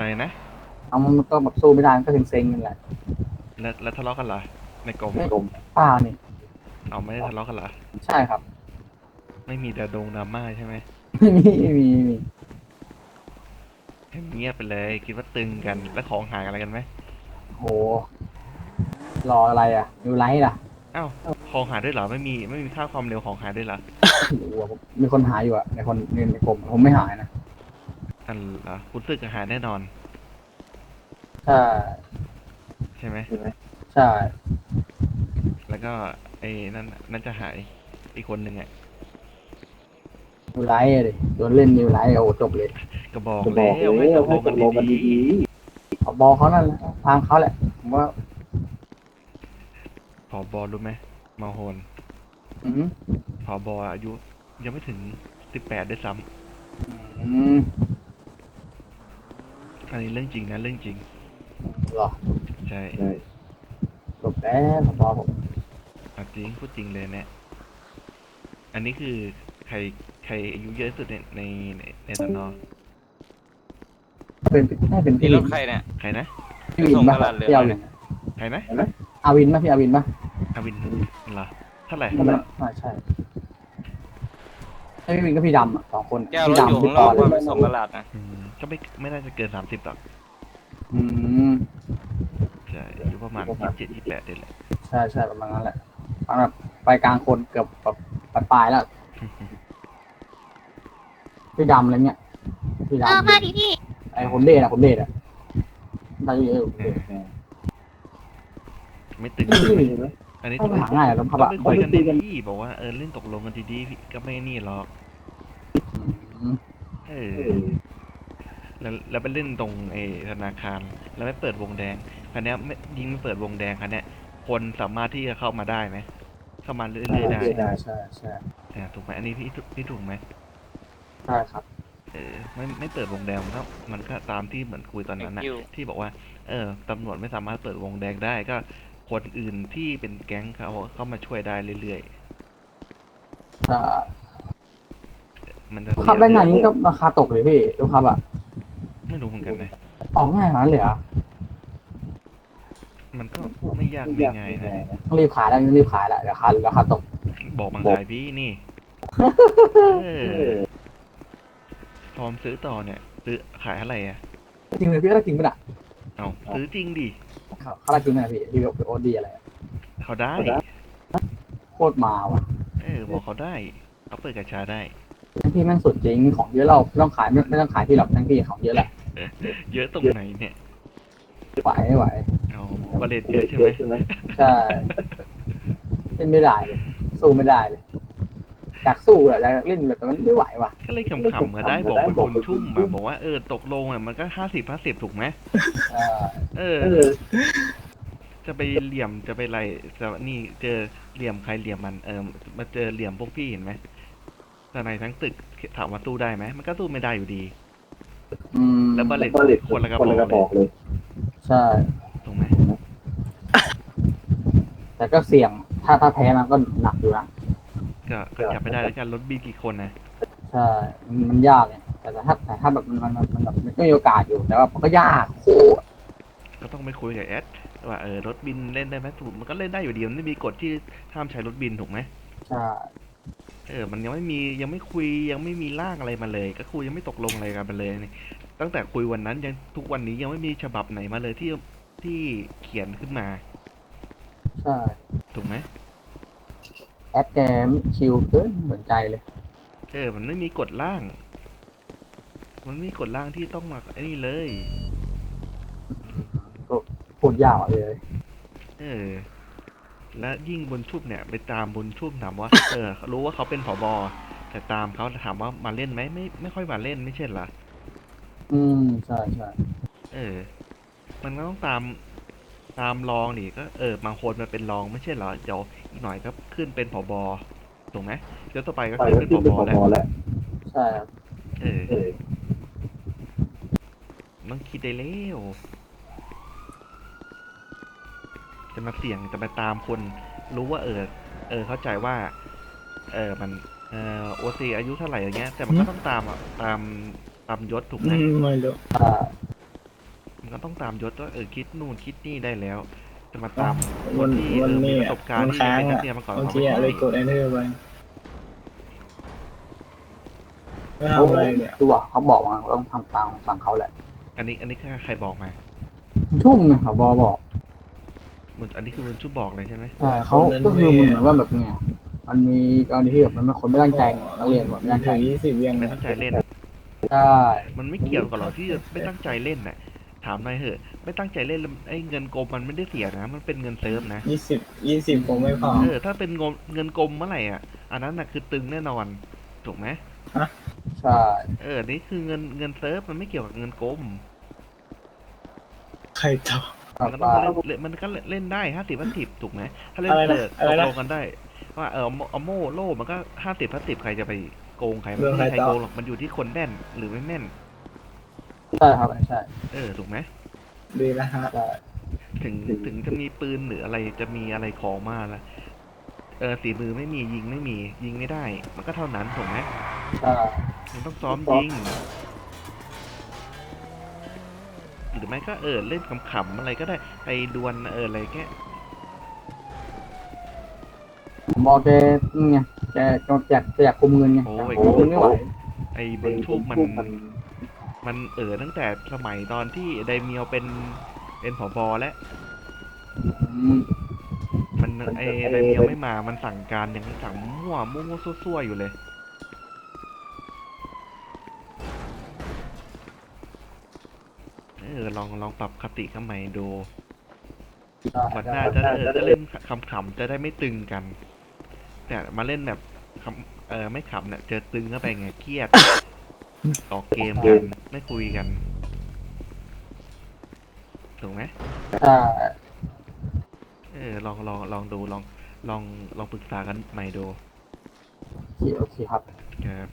อะไรนะเอามันก็แบบสู้ไม่ได้มันก็เซ็งๆนั่นแหละแล้วแล้วทะเลาะกันเหรอในกรมไม่ผมเปล่านี่เอาไม่ได้ทะเลาะกันเหรอใช่ครับ ไม่มีแต่ดงดราม่าใช่ไหมไม่มีไม่มีไม่มีให้เงียบไปเลยคิดว่าตึงกันแล้วของหายอะไรกันไหมโหรออะไรอะนิวไลท์ล่ะอ้าวของหายด้วยเหรอไม่มีไม่มีค่าความเร็วของหายด้วยเหรอโอ้โหผมมีคนหาอยู่อะในคนในในกลุ่มผมไม่หายนะ อันเหรอคุณซึกหายแน่นอน ใช่ใช่ไหมใช่แล้วก็ไอ้นั่นนั่นจะหายอีกคนหนึ่งอะนิวไลท์อะดิโดนเล่นนิวไลท์โอ้โหจบเลยก็บอกจะบแล้อกวเลให้ยตกลให้งตกันกลงกันดีดีขอบอเขานั่นแหละทางเขาแหละผมว่า ๆผอบอรู้ไหมมาโฮนอืมผอบออายุ ยังไม่ถึงสิบแปดด้วยซ้อืมำ อันนี้เรื่องจริงนะเรื่องจริงเหรอใช่ใช่จบแล้วขอบอผมเอาจริงพูดจริงเลยเนี่ยอันนี้คือใครใครอายุเยอะที่สุดในในในในสนอเป็นน่าเป็นนี่พี่รวิถนใครเนี่ย ใครนะพี่วินส่งป่ะตลาดเลย พี่อาวินใครนะอาวินป่ะพี่อาวินป่ะอาวินเหรอเท่าไหร่ใช่ไหมอ่าใช่ ไอ้พี่วินก็พี่ดำอะสองคนแก้วรพี่ถอยู่ดำพี่ข้างปนออกนว่าไปส่งตลาดนะอืมก็ไม่ไม่น่าจะเกินสามสิบหรอกอืม ใช่อายุประมาณยี่สิบเจ็ดยี่สิบแปดเดือนแหละ ใช่ใช่ประมาณนั้นแหละประมาณแบบไปกลางคนเกือบแบบปลายๆแล้วพี่ดำอะไรเงี้ยพี่เออมาดำดิพี่ไอ้คนเดทอะคนเดทอะได้เยอะเออไม่ตึงๆอั นนี้ต้ต้อองงหาง่ายแล้วคต้รัอบงอะไปคุยกันดีๆบอกว่าเออเล่นตกลงกันดีๆพี่ก็ไม่นี่หรอกอืมเออแล้วแล้วไปเล่นตรงไอ้ธนาคาร แล้วไม่เปิดวงแดงคันเนี้ยไม่ยิงไม่เปิดวงแดงคันเนี้ยคนสามารถที่จะเข้ามาได้ไหมเข้ามาเรื่อยๆได้ใช่ใช่ใช่อ่าถูกไหมอันนี้พี่ถูกพี่ถูกไหมใช่ครับ เออไม่ไม่เปิดวงแดงมันก็มันก็ตามที่เหมือนคุยตอนนั้นนะอยู่ ที่บอกว่า เออตำรวจไม่สามารถเปิดวงแดงได้ก็ คนอื่นที่เป็นแก๊งเขาเข้ามาช่วยได้เรื่อยใช่ๆมันจะลูกค้าได้ไงนี่ก็ราคาตกเลยพี่ลูกค้าอะไม่รู้เหมือนกันนะ ออกง่ายขนาดนั้นเลยเหรอมันก็ไม่ยากไม่ง่ายนะต้องรีบขายแล้วต้องรีบขายแล้วราคาราคาตกบอกมาขายพี่นี่เออพร้อมซื้อต่อเนี่ยซื้อขายอะไรอะ จริงเลยพี่ก็จริงป่ะน่ะเอาซื้อจริงดิ เขาเขาจริงนะพี่พี่โอดีอะไรอะเขาได้ โคตรมาว่ะเออบอกเขาได้เขาเปิดกระชาได้ทั้งพี่แม่งสุดจริงของเยอะเราไม่ต้องขายไม่ไม่ต้องขายที่หรอกทั้งพี่ของเยอะแหละเยอะตรงไหนเนี่ยไหวไม่ไหวเอาบาเลตเยอะใช่ไหมใช่ไหมใช่เล่นไม่ได้เลยสู้ไม่ได้เลย อยากสู้อะอยากเล่นแบบแต่มันไม่ไหวว่ะ ก็เลยขำๆมาได้บอกเป็นคนชุ่มอะบอกว่าเออตกลงอะมันก็ห้าสิบห้าสิบถูกไหมเออเออเออ จะไปเหลี่ยมจะไปอะไรจะนี่เจอเหลี่ยมใครเหลี่ยมมันเออมาเจอเหลี่ยมพวกพี่เห็นไหมทนายทั้งตึกถามว่าสู้ได้ไหมมันก็สู้ไม่ได้อยู่ดีอืมแล้วบาเลตก็เลยคนละกระคนละกระบบออกกเลยเลย ใช่ถูกไหมแต่ก็เสี่ยงถ้าถ้าแพ้มันก็หนักอยู่นะ ก็ก็จับไม่ได้แล้วกันรถบีกี่คนนะใช่มันมันยากเนี่ยแต่ถ้าแต่ถ้าแบบมันมันมันมันแบบมันก็มีโอกาสอยู่แต่ว่ามันก็ยากโคตรก็ต้องไปคุยกับแอดว่าเออรถบินเล่นได้ไหมถูกมันก็เล่นได้อยู่ดีมันไม่มีกฎที่ห้ามใช้รถบินถูกไหมใช่เออ มันยังไม่มียังไม่คุยยังไม่มีร่างอะไรมาเลย ก็คุยยังไม่ตกลงอะไรกันไปเลยนี่ตั้งแต่คุยวันนั้นยังทุกวันนี้ยังไม่มีฉบับไหนมาเลยที่ที่เขียนขึ้นมาใช่ถูกไหม แอดแกมชิลเกินเหมือนใจเลย เออมันไม่มีกฎร่าง มันไม่มีกฎร่างที่ต้องมาไอ้นี่เลยพูดยากอะเลย เออ และยิ่งบนชุบเนี่ย ไปตามบนชุบถามว่า เออ รู้ว่าเขาเป็นผบแต่ตามเขาถามว่ามาเล่นไหมไม่ไม่ค่อยมาเล่นไม่ใช่เหรอ อืม ใช่ใช่เออ มันก็ต้องตาม ตามรองดิก็เออบางคนมันเป็นรองไม่ใช่เหรอเดี๋ยวอีกหน่อยก็ขึ้นเป็นผบถูกไหมเดี๋ยวต่อไปก็ไปขึ้นก็เป็นขึ้นผเป็นบพแล้วอแล้วใช่ครับเออเออต้องคิดได้แล้วจะมาเสี่ยงจะไปตามคนรู้ว่าเออ เออเข้าใจว่า เออมันเออโอซีอายุเท่าไหร่อย่างเงี้ย แต่มันก็ต้องตามอะตามตามยศถูกไหมไม่รู้ใช่ มันต้องตามยศว่าเออคิดนู่นคิดนี่ได้แล้ว จะมาตามคมันนที่มัเอนอมีนี่ประสบการณ์มันที่ค้างเป็นนัอะกเรียนมาก่อนบางเอาทีไม่อะใช่เลยกด enter ไปไม่เขาทำอะไรเนี่ยดูว่าเขาบอกมาต้องทำตามฝั่งเขาแหละ อันนี้อันนี้ใครบอกมาชุ่มไงเขาบอบอกมันอันนี้คือมันชุบบอกเลยใช่ไหมใช่เขาก็คือเหมือนว่าแบบไงมันมีกรณีที่แบบมันเป็นคนไม่ตั้งใจไงนักเรียนแบบไม่ตั้งใจถึงยี่สิบยังไม่เนี่ยตั้งใจเล่นใช่มันไม่เกี่ยวกับหรอกที่จะไม่ตั้งใจเล่นน่ะ ถามหน่อยเหอะ ไม่ตั้งใจเล่นแล้วไอ้เงินกรมมันไม่ได้เสียนะ มันเป็นเงินเซิร์ฟนะยี่สิบยี่สิบคงไม่พอ เออถ้าเป็นเงินเงินกรมเมื่อไหร่อะ อันนั้นน่ะคือตึงแน่นอนถูกไหมใช่ เออ นี่คือเงินเงินเซิร์ฟมันไม่เกี่ยวกับเงินกรมใครต่อครัมับนก็ว่าต้องเล่นมันก็เล่นได้ห้าสิบห้าสิบถูกไหมถ้าเล่นอะไรนะเปิดอะไรตกนะลงกันได้ ว่าเออเอาเอาโม่โล่มันก็ห้าสิบห้าสิบใครจะไปโกงใครมันเรื่องไม่มีใครใครต่อโกงหรอกมันอยู่ที่คนแน่นหรือไม่แน่น ใช่ครับใช่เออถูกไหมดีแล้วฮะใช่ถึงถึงจะมีปืนหรืออะไรจะมีอะไรของมาละเออสีมือไม่มียิงไม่มี ยิงไม่ได้ มันก็เท่านั้นถูกไหมใช่มันต้องซ้อมยิง หรือไม่ก็เออเล่นขำๆอะไรก็ได้ไอ้ดวลเอออะไรแกผมบอกแกนี่ไงแกแกอยากแกอยากคุมเงินไงแต่คุมเงินไม่ไหวไอ้บนทูบมัน มันเออตั้งแต่สมัยตอนที่ไดเมียวเป็นเป็นผบแล้ว มันไอ้ไดเมียวไม่มา มันสั่งการยังสั่งมั่วมั่วมั่วซั่วๆอยู่เลยเออลองลองปรับคติกันใหม่ดูวันหน้าจะเออจะเล่นขำๆจะได้ไม่ตึงกัน แต่มาเล่นแบบขำเออไม่ขำเนี่ยเจอตึงเข้าไปไงเครียด ต่อเกมกันไม่คุยกัน ถูกไหมใช่เออลองลองลองดูลองลองลองปรึกษากันใหม่ดู โอเคโอเคครับ ครับ